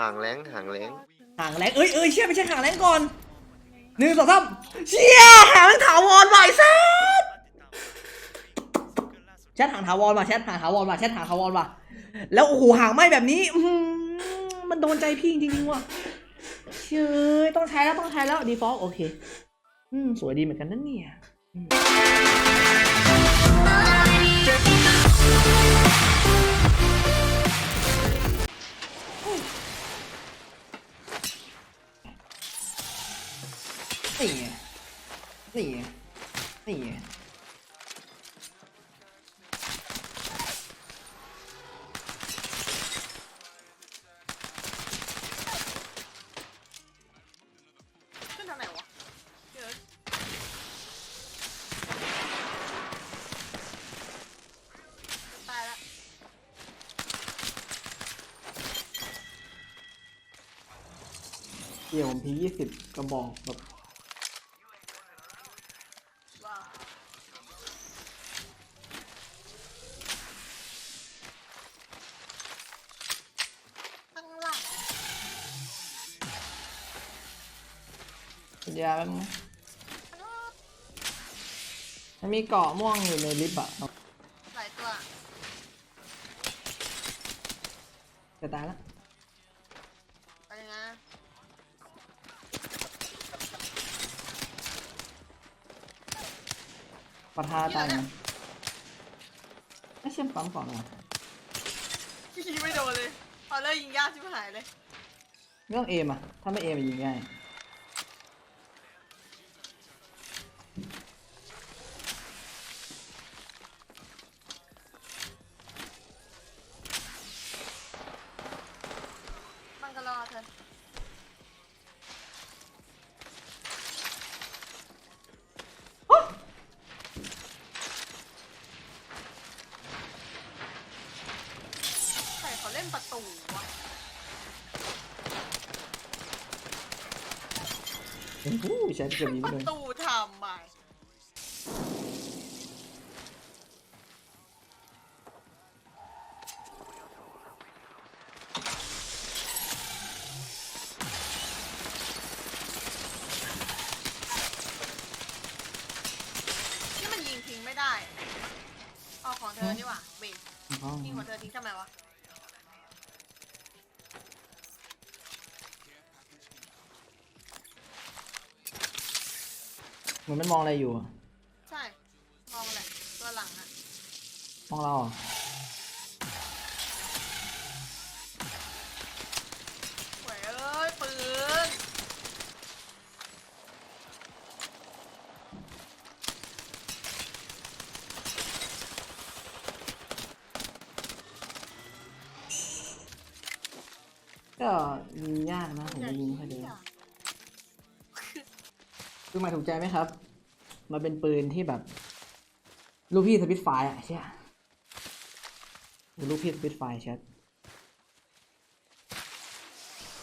ห่างแรงห่างแรงห่างแรงเอ้ยเอ้ยเชี่ยไม่ใช่ห่างแรงก่อนหนึ่งสองสามเชี่ยห่างแรงถาวรไอ้สัสแชทห่างถาวรว่ะแชทห่างถาวรว่ะแชทห่างถาวรว่ะแล้วโอ้โหห่างไหมแบบนี้อืมันโดนใจพี่จริงๆว่ะเชื่อต้องใช้แล้วต้องใช้แล้วดีฟอลโอเคอืมสวยดีเหมือนกันนั่นเนี่ยอืม นี่ไงนี่ไงขึ้นทางไหนวะเดี๋ยวตายละเกี่ยวผมพียี่สิบกระบอกแบบ ปัญญาแล้วนะมันมีเกาะม่วงอยู่ในลิฟต์อะหลายตัวจะตายแล้วไปเลยนะปะทาตายนะไม่เชื่อมปั๊มก่อนเหรอยิงไม่โดนเลยเอาเลยยิงยากชิบหายเลย เรื่องเอมอะถ้าไม่เอมมันยิงง่าย โอ้โหใช้เกือบนี้ ป ไป ระ เลย ตูทำไมที่มันยิงทิ้งไม่ได้เอาของเธอนี่หว่าเบรก อ๋อ ยิงของเธอทิ้งทำไมวะ เหมือนมันมองอะไรอยู่อะใช่ มองแหละ ตัวหลังอะมองเราเหรอหวยเอ้ยปืนก็ยิงยากนะผมจะยิงไม่ค่อยดี คือหมายถูกใจไหมครับ มันเป็นปืนที่แบบ ลูกพี่สปิดไฟอะใช่ยลูกพี่สปิดไฟร์แชท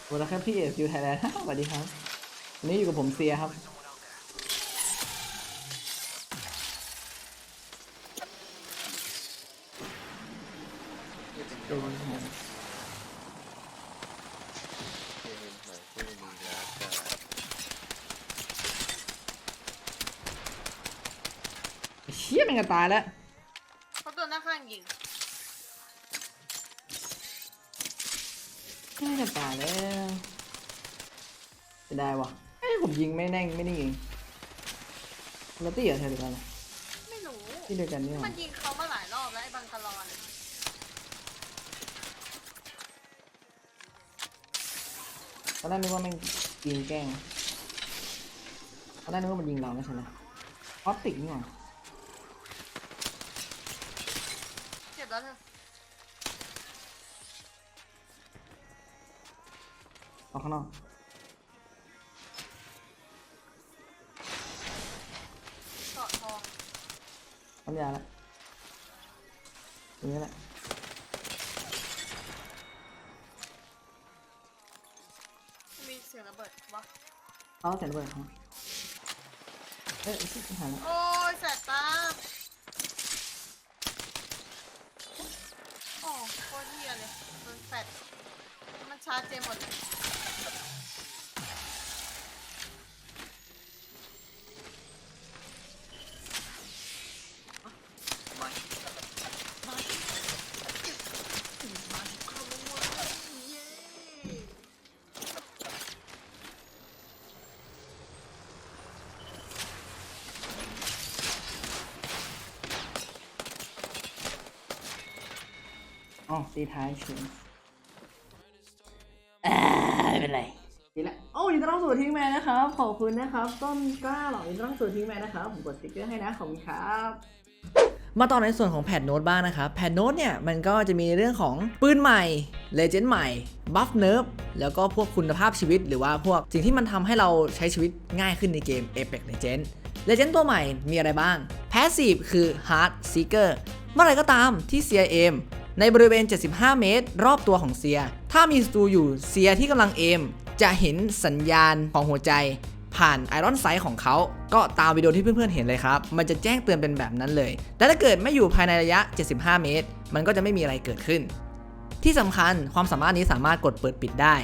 สวัสดีครับพี่เอสยูไทยแลนด์สวัสดีครับวันนี้อยู่กับผมเซียครับ เป็นผม เกมหาคู่มีแล้วจ้ะ เชี่ยมันก็ตายแล้วเขาตัวหน้าข้างยิงมันก็ตายแล้วจะได้วะเอ้ยผมยิงไม่แน่งไม่ได้ยิงแล้วตี้เหรอเธอเดียวกันเหรอไม่รู้ ที่เดียวกันนี่หมัว่านยิงเขามาหลายรอบแล้วไอ้บังกะลอนอะตอนแรกนึกว่าแม่งยิงแกล้งตอนแรกนึกว่ามันยิงเราไม่ใช่นะออปติกนี่หว่า เจ็บ แล้วเธอเอาข้างนอกเกาะทองปัญญาละอย่างนี้แหละมีเสียงระเบิดวะเอาแต่ระเบิดเขาเอ้ยชิบหายละโอ้ยแสบตา โอ้โคตรเฮียเล นะครับ ขอบคุณนะครับ ต้นกล้าหรอยินดีต้อนรับสู่ทิ้งแมนนะครับ ผมกดสติ๊กเกอร์ให้นะ ขอบคุณครับ มาต่อในส่วนของแพดโน้ตบ้างนะครับ แพดโน้ตเนี่ยมันก็จะมีในเรื่องของปืนใหม่ เลเจนด์ใหม่ บัฟเนิร์ฟ แล้วก็พวกคุณภาพชีวิต หรือว่าพวกสิ่งที่มันทำให้เราใช้ชีวิตง่ายขึ้นในเกม Apex Legends เลเจนด์ตัวใหม่มีอะไรบ้าง Passive คือ Heart Seeker เมื่อไรก็ตามที่เซียเอมในบริเวณ 75 เมตร รอบตัวของเซีย ถ้ามีศัตรูอยู่เซียที่กำลังเอม จะเห็นสัญญาณของหัวใจผ่านไอรอนไซด์ของเขา ก็ตามวิดีโอที่เพื่อนๆเห็นเลยครับ มันจะแจ้งเตือนเป็นแบบนั้นเลย แต่ถ้าเกิดไม่อยู่ภายในระยะ 75 เมตร มันก็จะไม่มีอะไรเกิดขึ้น ที่สำคัญความสามารถนี้สามารถกดเปิดปิดได้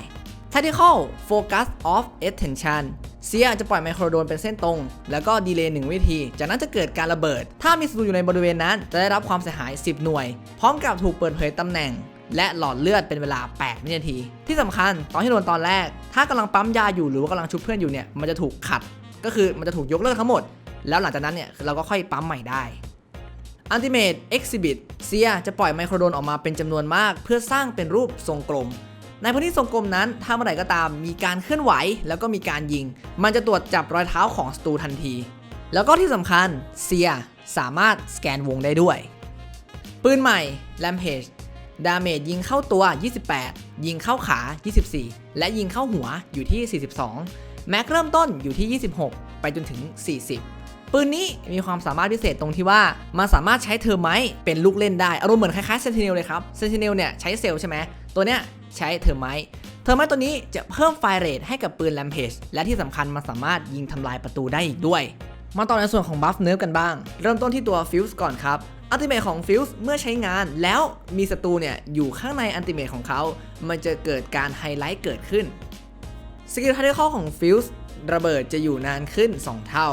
Tactical Focus of Attention เซียจะปล่อยไมโครโดรนเป็นเส้นตรง แล้วก็ดีเลย์1วิธี จากนั้นจะเกิดการระเบิด ถ้ามีศัตรูอยู่ในบริเวณนั้น จะได้รับความเสียหาย 10 หน่วย พร้อมกับถูกเปิดเผยตำแหน่ง และหลอดเลือดเป็นเวลา 8 วินาที ที่สำคัญตอนที่โดนตอนแรก ถ้ากำลังปั๊มยาอยู่หรือว่ากำลังชุบเพื่อนอยู่เนี่ยมันจะถูกขัด ก็คือมันจะถูกยกเลิกทั้งหมด แล้วหลังจากนั้นเนี่ยเราก็ค่อยปั๊มใหม่ได้ Ultimate Exhibit เซียจะปล่อยไมโครโดนออกมาเป็นจำนวนมาก เพื่อสร้างเป็นรูปทรงกลม ในพื้นที่ทรงกลมนั้นถ้าเมื่อไหร่ก็ตามมีการเคลื่อนไหว แล้วก็มีการยิง มันจะตรวจจับรอยเท้าของศัตรูทันที แล้วก็ที่สำคัญเซียสามารถสแกนวงได้ด้วย ปืนใหม่ Rampage ดาเมจยิงเข้าตัว 28 ยิงเข้าขา 24 และยิงเข้าหัวอยู่ที่ 42 แม็กเริ่มต้นอยู่ที่ 26 ไปจนถึง 40 ปืนนี้มีความสามารถพิเศษตรงที่ว่า มันสามารถใช้เทอร์ไมต์เป็นลูกเล่นได้ อารมณ์เหมือนคล้ายๆเซนติเนลเลยครับเซนติเนลเนี่ยใช้เซลล์ใช่ไหมตัวเนี้ยใช้เทอร์ไมต์เทอร์ไมต์ตัวนี้จะเพิ่มไฟเรทให้กับปืน Rampage และที่สำคัญมันสามารถยิงทำลายประตูได้อีกด้วย มาต่อในส่วนของบัฟเนิร์ฟกันบ้าง เริ่มต้นที่ตัวฟิวส์ก่อนครับอัลติเมทของฟิวส์เมื่อใช้งานแล้วมีศัตรูเนี่ยอยู่ข้างในอัลติเมทของเขา มันจะเกิดการไฮไลท์เกิดขึ้นสกิลทาร์เดคอของฟิวส์ระเบิดจะอยู่นานขึ้น 2 เท่า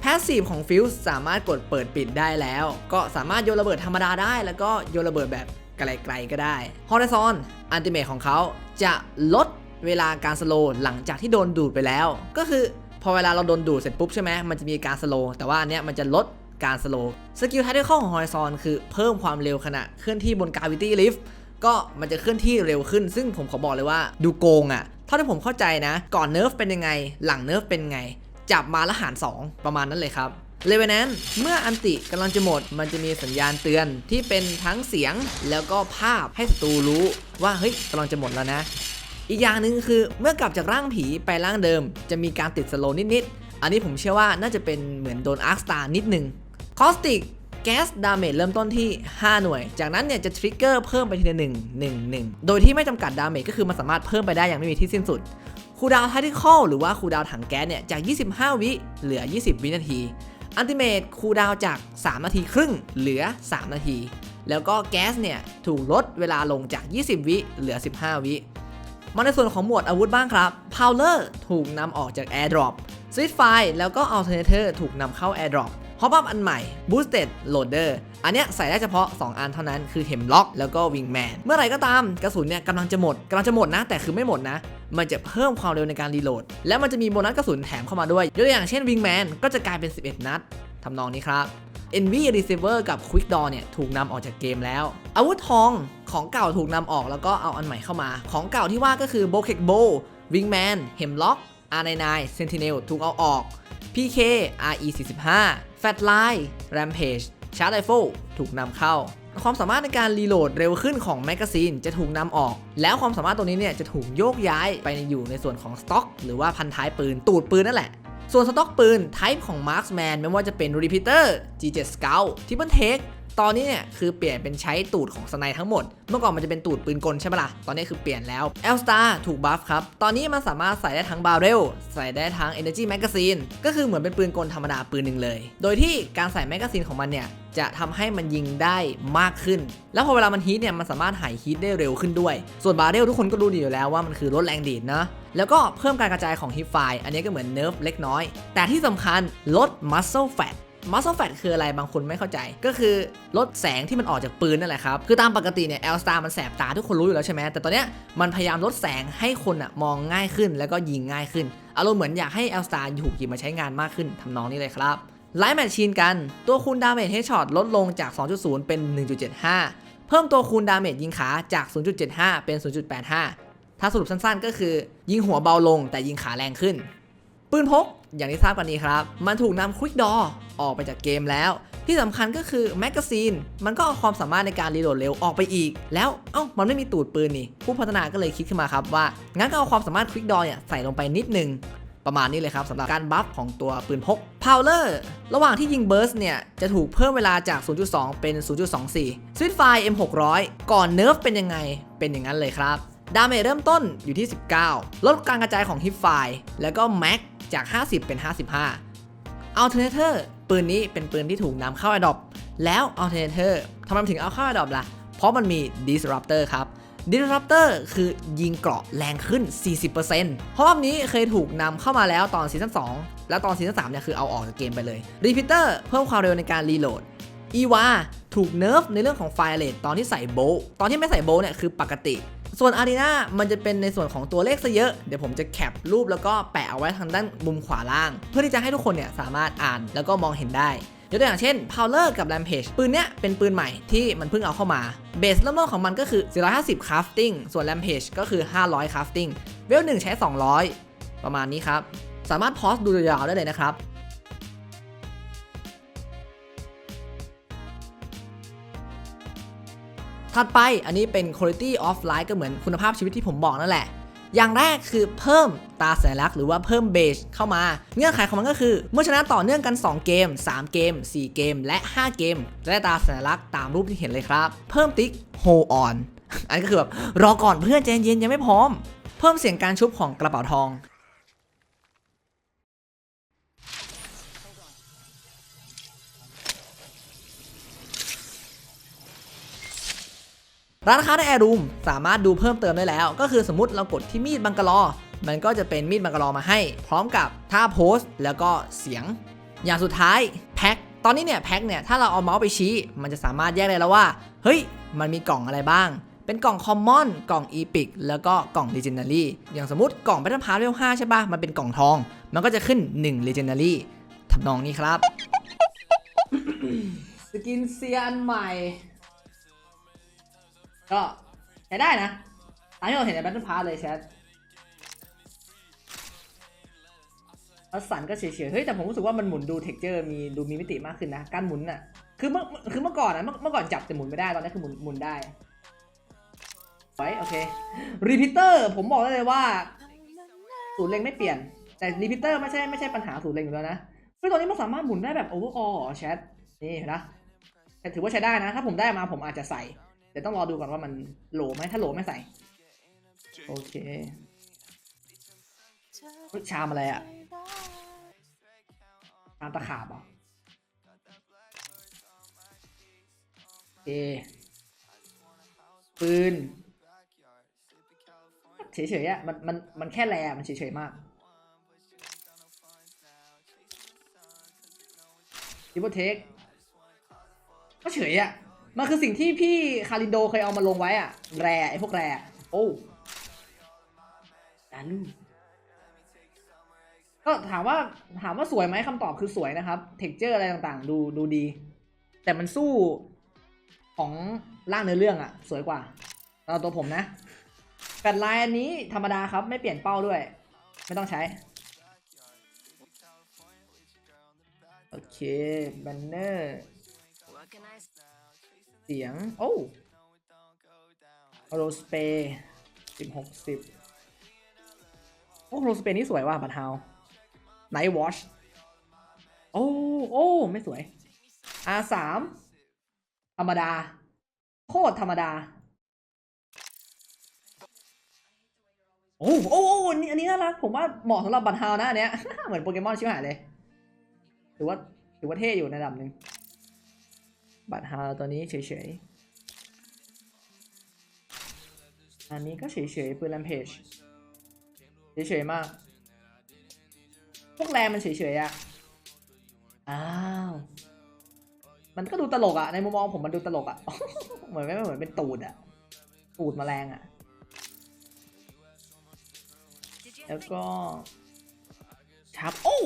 แพสซีฟของฟิวส์สามารถกดเปิดปิดได้แล้ว ก็สามารถโยนระเบิดธรรมดาได้ แล้วก็โยนระเบิดแบบไกลๆก็ได้ฮอร์ z ซอนอัลติเมทของเขาจะลดเวลาการสโลว์หลังจากที่โดนดูดไปแล้ว ก็คือ พอเวลาเราโดนดูดเสร็จปุ๊บใช่ไหมมันจะมีการสโลว์แต่ว่าอันเนี้ยมันจะลดการสโลว์สกิลทัตเทอร์ของฮอร์ z ซอนคือเพิ่มความเร็วขณะเคลื่อนที่บนกาวิตี้ลิฟต์ก็มันจะเคลื่อนที่เร็วขึ้น ซึ่งผมขอบอกเลยว่าดูโกงอะ่ะเท่าที่ผมเข้าใจนะ ก่อนเนิร์ฟเป็นยังไง หลังเนิร์ฟเป็นไง จับมาแล้วหาร 2 ประมาณนั้นเลยครับเลเวนแนนเมื่ออันติกำลังจะหมด มันจะมีสัญญาณเตือนที่เป็นทั้งเสียงแล้วก็ภาพให้ศัตรูรู้ว่าเฮ้ยกำลังจะหมดแล้วนะ อีกอย่างหนึ่งคือเมื่อกลับจากร่างผีไปร่างเดิม จะมีการติดสโลนิดๆ อันนี้ผมเชื่อว่าน่าจะเป็นเหมือนโดนอาร์คสตาร์นิดนึงคอสติกแก๊สดาเมจเริ่มต้นที่ 5 หน่วย จากนั้นเนี่ยจะทริกเกอร์เพิ่มไปทีละ1 1 1 โดยที่ไม่จำกัดดาเมจก็คือมันสามารถเพิ่มไปได้อย่างไม่มีที่สิ้นสุดคูดาวน์ทาร์ติคอลหรือว่าคูดาวถังแก๊สเนี่ยจาก 25 วิเหลือ 20 วินาทีอันติเมตคูดาวจาก 3 นาทีครึ่งเหลือ 3 นาที แล้วก็แก๊สเนี่ยถูกลดเวลาลงจาก 20 วิเหลือ 15 วิ มาในส่วนของหมวดอาวุธบ้างครับ Powder ถูกนำออกจาก Airdrop Switch Fire แล้วก็ Alternator ถูกนำเข้า Airdrop Hop Up อันใหม่ Boosted Loader อันเนี้ยใส่ได้เฉพาะ 2 อันเท่านั้นคือ Hemlock แล้วก็ Wingman เมื่อไหร่ก็ตามกระสุนเนี่ยกำลังจะหมดกำลังจะหมดนะ แต่คือไม่หมดนะ มันจะเพิ่มความเร็วในการรีโหลด และมันจะมีโบนัสกระสุนแถมเข้ามาด้วยยกตัวอย่างเช่น Wingman ก็จะกลายเป็น 11 นัดทำนองนี้ครับ Envy Receiver กับ Quick Draw เนี่ยถูกนำออกจากเกมแล้ว อาวุธทองของเก่าถูกนำออกแล้วก็เอาอันใหม่เข้ามา ของเก่าที่ว่าก็คือ b o k e k Bow Wingman Hemlock R99 Sentinel ถูกเอาออก PK RE 45 Fatline Rampage Charge Rifle ถูกนำเข้า ความสามารถในการรีโหลดเร็วขึ้นของแมกกาซีนจะถูกนำออก แล้วความสามารถตัวนี้เนี่ยจะถูกโยกย้ายไปอยู่ในส่วนของสต็อก หรือว่าพันท้ายปืนตูดปืนนั่นแหละ ส่วนสต็อกปืนไทป์ของ Marksman ไม่ว่าจะเป็น Repeater G7 Scout Triple Take ตอนนี้เนี่ยคือเปลี่ยนเป็นใช้ตูดของสไนทั้งหมด เมื่อก่อนมันจะเป็นตูดปืนกลใช่ไหมล่ะ ตอนนี้คือเปลี่ยนแล้วเอลสตาร์ถูกบัฟครับ ตอนนี้มันสามารถใส่ได้ทั้งบาเรลใส่ได้ทั้ง Energy Magazine ก็คือเหมือนเป็นปืนกลธรรมดาปืนหนึ่งเลย โดยที่การใส่แมกกาซีนของมันเนี่ยจะทำให้มันยิงได้มากขึ้น แล้วพอเวลามันฮีทเนี่ยมันสามารถหายฮีทได้เร็วขึ้นด้วย ส่วนบาเรลทุกคนก็รู้ดีอยู่แล้วว่ามันคือลดแรงดีดนะ แล้วก็เพิ่มการกระจายของฮิปไฟอันนี้ก็เหมือนเนิร์ฟเล็กน้อย แต่ที่สำคัญลด muscle fat muscle fat คืออะไรบางคนไม่เข้าใจ ก็คือลดแสงที่มันออกจากปืนนั่นแหละครับ คือตามปกติเนี่ย L star มันแสบตาทุกคนรู้อยู่แล้วใช่ไหมแต่ตอนเนี้ยมันพยายามลดแสงให้คนอะมองง่ายขึ้น แล้วก็ยิงง่ายขึ้นอารมณ์เหมือนอยากให้ L star ถูกหยิบมาใช้งานมากขึ้นทำนองนี้เลยครับไลท์แมชชีนกันตัวคูณดาเมจเฮดช็อตลดลงจาก 2.0 เป็น 1.75 เพิ่มตัวคูณดาเมจยิงขาจาก 0.75 เป็น 0.85 ถ้าสรุปสั้นๆ ก็คือ ยิงหัวเบาลงแต่ยิงขาแรงขึ้น ปืนพกอย่างที่ทราบกันนี้ครับ มันถูกนำควิกดอ ออกไปจากเกมแล้ว ที่สำคัญก็คือแมกกาซีนมันก็เอาความสามารถในการรีโหลดเร็วออกไปอีก แล้วเอ้ามันไม่มีตูดปืนนี่ ผู้พัฒนาก็เลยคิดขึ้นมาครับว่า งั้นก็เอาความสามารถควิกดอเนี่ยใส่ลงไปนิดนึงประมาณนี้เลยครับสำหรับการบัฟของตัวปืนพก Powler ระหว่างที่ยิงเบิร์สเนี่ย จะถูกเพิ่มเวลาจาก 0.2 เป็น 0.24สวิตไฟ M600 ก่อนเนิร์ฟเป็นยังไง เป็นอย่างนั้นเลยครับ ดาเมจเริ่มต้นอยู่ที่ 19 ลดการกระจายของฮิปไฟแล้วก็แม็กจาก 50 เป็น 55 Alternator ปืนนี้เป็นปืนที่ถูกนำเข้า Adopt แล้ว Alternator ทำไมถึงเอาเข้า Adopt ล่ะ เพราะมันมี Disruptor ครับ Disruptor คือยิงเกราะแรงขึ้น 40%เพราะรอบนี้เคยถูกนำเข้ามาแล้วตอนซีซั่น2แล้วตอนซีซั่น3เนี่ยคือเอาออกจากเกมไปเลย Repeater เพิ่มความเร็วในการรีโหลดอีวาถูกเนิร์ฟในเรื่องของไฟเลตตอนที่ใส่โบว์ตอนที่ไม่ใส่โบว์เนี่ยคือปกติ ส่วนอารีนามันจะเป็นในส่วนของตัวเลขซะเยอะ เดี๋ยวผมจะแคปรูปแล้วก็แปะเอาไว้ทางด้านมุมขวาล่าง เพื่อที่จะให้ทุกคนเนี่ยสามารถอ่านแล้วก็มองเห็นได้ยกตัวอย่างเช่น Powler กับ Rampage ปืนเนี้ยเป็นปืนใหม่ที่มันเพิ่งเอาเข้ามา เบสเริ่มต้นของมันก็คือ 450 crafting ส่วน Rampage ก็คือ 500 crafting เวล1ใช้ 200 ประมาณนี้ครับ สามารถพอสดูยาวๆได้เลยนะครับ ถัดไปอันนี้เป็น quality of life ก็เหมือนคุณภาพชีวิตที่ผมบอกนั่นแหละ อย่างแรกคือเพิ่มตาสัญลักษณ์หรือว่าเพิ่มเบสเข้ามา เงื่อนไขของมันก็คือ เมื่อชนะต่อเนื่องกัน 2 เกม 3 เกม 4 เกม และ 5 เกม จะได้ตาสัญลักษณ์ตามรูปที่เห็นเลยครับ เพิ่มติ๊ก hold on อันนก็คือแบบรอก่อนเพื่อนใจเย็นยังไม่พร้อม เพิ่มเสียงการชุบของกระเป๋าทอง ร้านค้าในแอร์รูมสามารถดูเพิ่มเติมได้แล้ว ก็คือสมมติเรากดที่มีดบังกะลอ มันก็จะเป็นมีดบังกะลอมาให้ พร้อมกับท่าโพสต์แล้วก็เสียง อย่างสุดท้ายแพ็คตอนนี้เนี่ยแพ็คเนี่ยถ้าเราเอาเมาส์ไปชี้ มันจะสามารถแยกได้แล้วว่า เฮ้ย มันมีกล่องอะไรบ้าง เป็นกล่องคอมมอนกล่องอีพิกแล้วก็กล่อง Legendary อย่างสมมติกล่อง Battle Pass เลเวล5ใช่ปะมันเป็นกล่องทอง มันก็จะขึ้น1 Legendary ทำนองนี้ครับ สกินเซียนใหม่ ก็ใช้ได้นะตามที่เราเห็นใน Battle Pass เลยแชทแล้วสันก็เฉยๆ เฮ้ย แต่ผมรู้สึกว่ามันหมุนดูเท็กเจอร์มีดูมีมิติมากขึ้นนะ การหมุนน่ะคือเมื่อคือเมื่อก่อนนะเมื่อเมื่อก่อนจับแต่หมุนไม่ได้ ตอนนี้คือหมุนหมุนได้ ไว้โอเค รีพิเตอร์ผมบอกได้เลยว่าศูนย์เล็งไม่เปลี่ยน แต่รีพิเตอร์ไม่ใช่ไม่ใช่ปัญหาศูนย์เล็งอยู่แล้วนะเฮ้ยตอนนี้มันสามารถหมุนได้แบบโอเวอร์ออลแชท นี่เห็นนะแต่ถือว่าใช้ได้นะ ถ้าผมได้มาผมอาจจะใส่ เดี๋ยวต้องรอดูก่อนว่ามันโหลไหมถ้าโหลไม่ใส่ โอเคชามอะไรอะชามตะขาบอะโอเคปืนเฉยๆอะมันมันมันแค่แลมันเฉยๆมากดิบเทคก็เฉยอะ มันคือสิ่งที่พี่คารินโดเคยเอามาลงไว้อะแรไอพวกแรอะโอ้ดาลูก็ถามว่าถามว่าสวยไหมคำตอบคือสวยนะครับ เท็กเจอร์อะไรต่างๆ ดูดูดี แต่มันสู้ของร่างเนื้อเรื่องอะสวยกว่าสำหรับตัวผมนะแปดลายอันนี้ธรรมดาครับไม่เปลี่ยนเป้าด้วย ไม่ต้องใช้ โอเค แบนเนอร์ เสียง โอ้โรสเปย์สิบหกสิบโอ้โรสเปย์นี่สวยว่ะบัตเฮาไนท์วอชโอ้โอ้ไม่สวย R สามพธรรมดา โคตรธรรมดา โอ้โหโอ้โหอันนี้อันนี้น่ารัก ผมว่าเหมาะสำหรับบัตรฮาวนะอันเนี้ย เหมือนโปเกมอนชิบหายเลย ถือว่าถือว่าเท่อยู่ในระดับหนึ่ง บัตรฮาตัวนี้เฉยๆ อันนี้ก็เฉยๆปืนแรมเพจเฉยๆมาก พวกแรมมันเฉยๆอะอ้าว มันก็ดูตลกอะในมุมมองผมมันดูตลกอะเหมือนไม่เหมือนเป็นตูดอะตูดแมลงอะแล้วก็ชับโอ้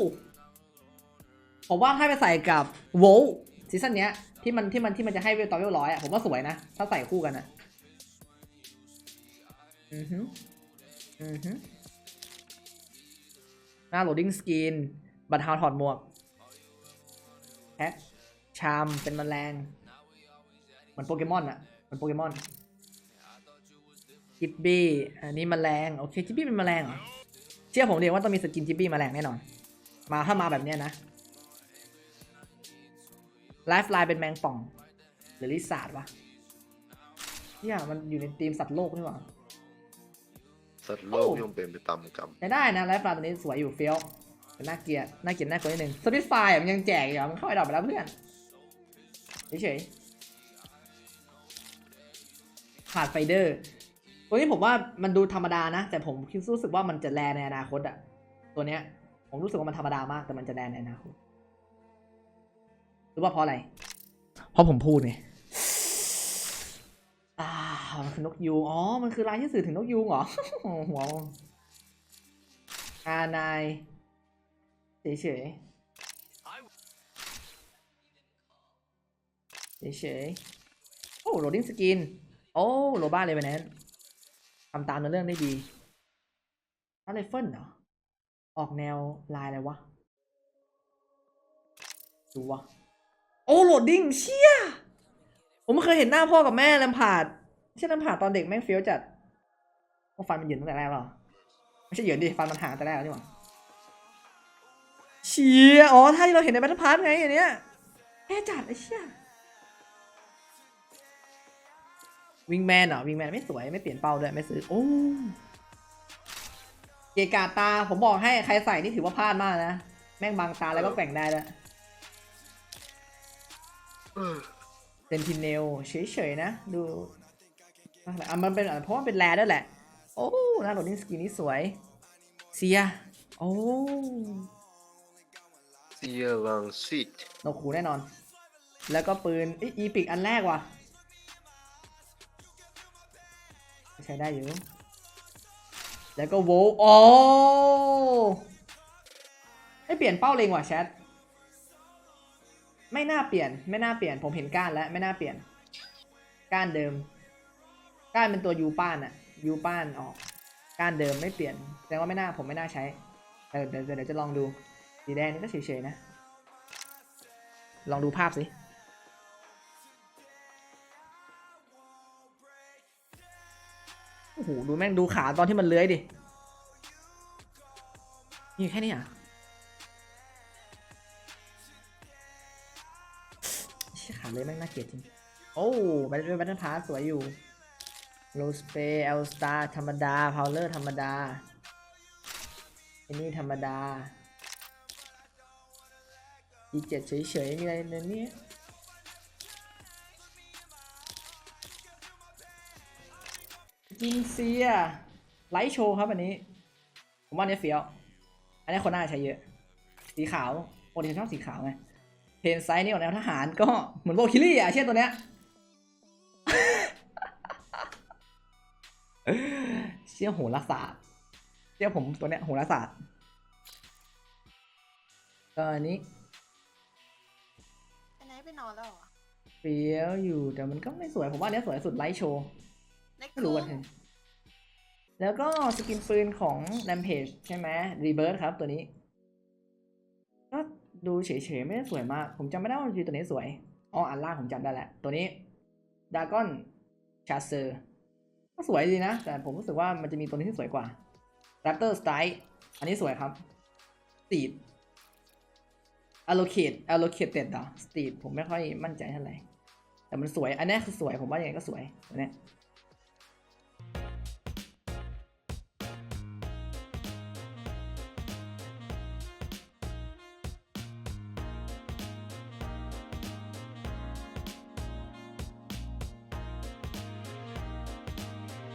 ผมว่าให้ไปใส่กับโวลซีซั่นเนี้ย ที่มันที่มันที่มันจะให้เวลตอนเวลร้อยอะผมว่าสวยนะ ถ้าใส่คู่กันอะอือฮึอือฮึหน้าโหลดดิ้งสกรีนบัตรฮาวถอดหมวกแพ็คชามเป็นแมลงเหมือนโปเกมอนอะเหมือนโปเกมอนจิบบี้อันนี้แมลงโอเคจิบบี้เป็นแมลงเหรอเชื่อผมเรียกว่าต้องมีสกินจิบบี้แมลงแน่นอน มาถ้ามาแบบเนี้ยนะ ไลฟ์ไลน์เป็นแมงป่อง หรือลิซาร์ดวะเนี่ยมันอยู่ในทีมสัตว์โลกนี่หว่าสัตว์โลกโอ้ย่อมเป็นไปตามกรรมใช้ได้นะไลฟ์ไลน์ตัวนี้สวยอยู่เฟี้ยวแต่น่าเกลียดน่าเกลียดน่ากลัวนิดนึงสวิตไฟมันยังแจกอยู่อะมันเข้าไอ้ดอกไปแล้วเพื่อนเฉยๆขาดไฟเดอร์ตัวนี้ผมว่ามันดูธรรมดานะ แต่ผมคิดรู้สึกว่ามันจะแลในอนาคตอะตัวเนี้ยผมรู้สึกว่ามันธรรมดามากแต่มันจะแลในอนาคต รู้ว่าเพราะอะไร เพราะผมพูดไงอ่ามันคือนกยูงอ๋อ มันคือลายที่สื่อถึงนกยูงเหรอ หัวงงอานายเฉยๆเฉยๆโอ้โหลดดิ้งสกิน โอ้โรบ้าเลยไปนั้นทำตามในอเรื่องได้ดีอะไรเฟิลเหรอ ออกแนวลายอะไรวะ ดูวะ โอ้โหลดดิ้งเชี่ยผมเคยเห็นหน้าพ่อกับแม่แลมพาดไม่ใช่ลมพาดตอนเด็กแม่งเฟี้ยวจัดโอ้ฟันมันเหยินตั้งแต่แรกหรอไม่ใช่เหยินดิฟันมันหางตั้งแต่แรกแล้วนี่หว่าเชี่ยอ๋อท่าที่เราเห็นในแบทเทิลพาร์ทไงอันเนี้ยแม่จัดไอ้เชี่ยวิงแมนเหรอวิงแมนไม่สวยไม่เปลี่ยนเป้าด้วยไม่ซื้อโอ้เกกาตาผมบอกให้ใครใส่นี่ถือว่าพลาดมากนะ แม่งบังตาแล้วก็แกว่งได้ด้ว เออเซนติเนลเฉยๆนะ ดูอะมันเป็นเพราะว่ามันเป็นแรด้วยแหละ โอ้หน้าโหลดดิ้งสกินนี่สวยเซีย โอ้เซียรังสิตโนคูแน่นอน แล้วก็ปืนอีอีพิกอันแรกว่ะ ใช้ได้อยู่ แล้วก็โวลโอ้ไม่เปลี่ยนเป้าเลงว่ะแชท ไม่น่าเปลี่ยน ไม่น่าเปลี่ยน ผมเห็นก้านแล้ว ไม่น่าเปลี่ยน ก้านเดิม ก้านเป็นตัวยูป้านอะยูป้านออก ก้านเดิมไม่เปลี่ยน แสดงว่าไม่น่าผมไม่น่าใช้เดี๋ยวเดี๋ยวเดี๋ยวจะลองดูสีแดงนี่ก็เฉยๆนะ ลองดูภาพสิโอ้โหดูแม่งดูขาตอนที่มันเลื้อยดิ นี่แค่นี้อะ เลยแม่งน่าเกลียดจริง โอ้แบทเป็นแบทเทิลพาสสวยอยู่โรสเปเอลสตาร์ธรรมดาพาวเลอร์ธรรมดาอันนี้ธรรมดาอีเจ็ดเฉยๆ มีอะไรในนี้จินเซียไลท์โชว์ครับอันนี้ ผมว่าอันนี้เฟี้ยว อันนี้คนน่าใช้เยอะ สีขาวปกติฉันชอบสีขาวไง เพนไซส์นี่ออกแนวทหารก็เหมือนโบคิลี่อะเช่นตัวเนี้ยเชี่ยโหราศาสตร์เชี่ยผมตัวเนี้ยโหราศาสตร์ก็อันนี้ไปไหนไปนอนแล้วเหรอเฟี้ยวอยู่แต่มันก็ไม่สวยผมว่าอันเนี้ยสวยสุดไลท์โชว์เล็กไม่รู้คุ้ว่างแล้วก็สกินปืนของ Rampage ใช่ไหม Rebirth ครับตัวนี้ก็ ดูเฉยๆไม่ได้สวยมาก ผมจำไม่ได้ว่าตัวนี้สวยอ๋ออันล่างผมจำได้แหละ ตัวนี้ Dragon Chaser ก็สวยดีนะ แต่ผมรู้สึกว่ามันจะมีตัวนี้ที่สวยกว่า Raptor Strike อันนี้สวยครับ Steed allocate allocated เหรอ Steed ผมไม่ค่อยมั่นใจเท่าไหร่แต่มันสวย อันนี้คือสวยผมว่าอยังไงก็สวยอันนี้